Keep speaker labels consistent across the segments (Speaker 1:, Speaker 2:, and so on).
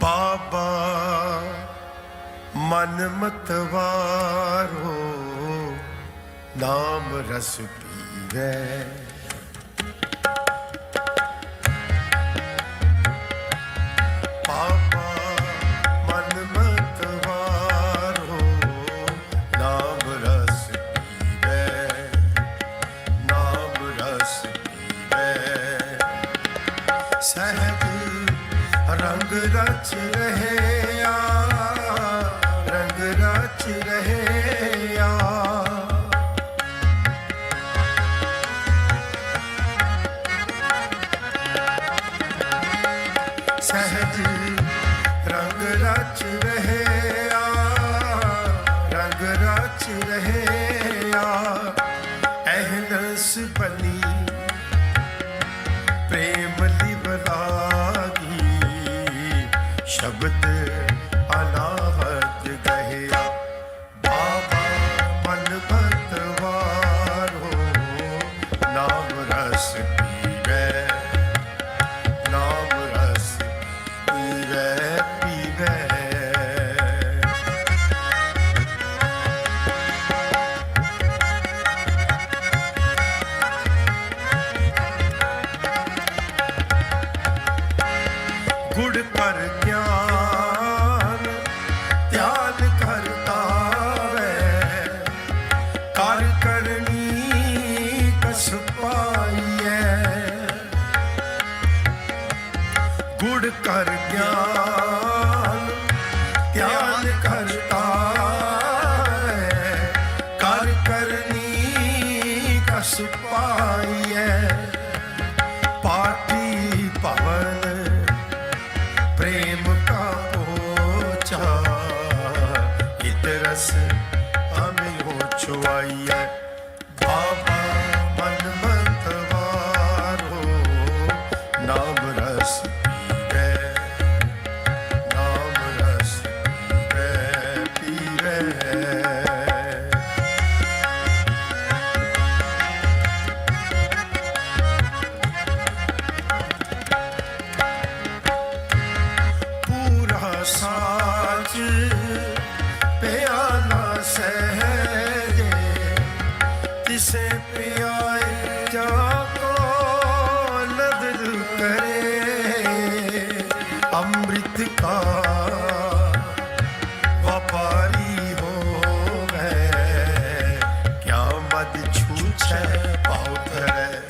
Speaker 1: ਬਾਬਾ ਮਨ ਮਤਵਾਰੋ ਨਾਮ ਰਸ ਪੀਵੇ। नाच रहे ਖਿਆਲ ਕਰਤਾ ਵੈ ਕਰ ਕਰਨੀ ਕਸ ਪਾਈਐ। ਗੁੜ ਕਰ ਗਿਆਨ, ਧਿਆਨ ਕਰਤਾ ਵੈ ਕਰ ਕਰਨੀ ਕਸ ਪਾਈਐ। ਪਾਟ টেরাসে আমি ও ছোয়াইয়া ਸਦਕਾ ਵਪਾਰੀ ਹੋਵੇ ਕਿਆ ਮਦ ਛੂਛੈ ਪਾਉ ਧਰੈ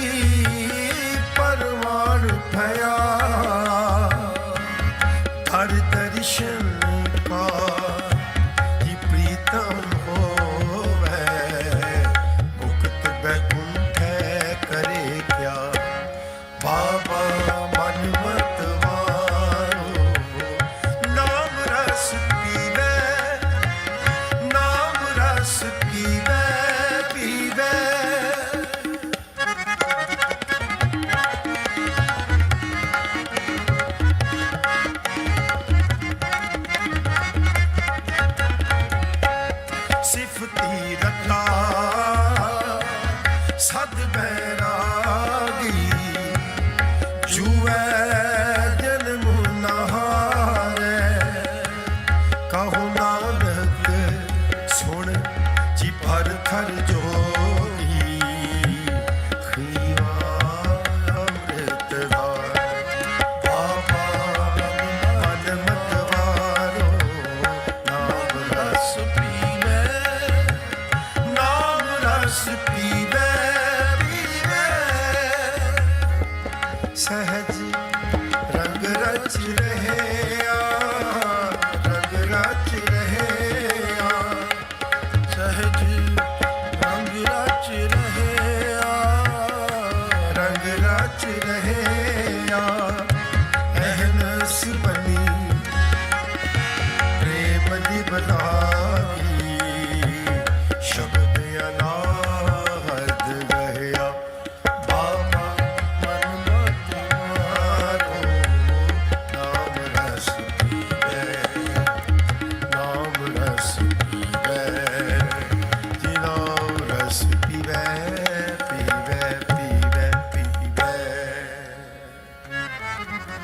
Speaker 1: ਰੱਖਾ। ਸਦ ਬੈਰਾ recipe.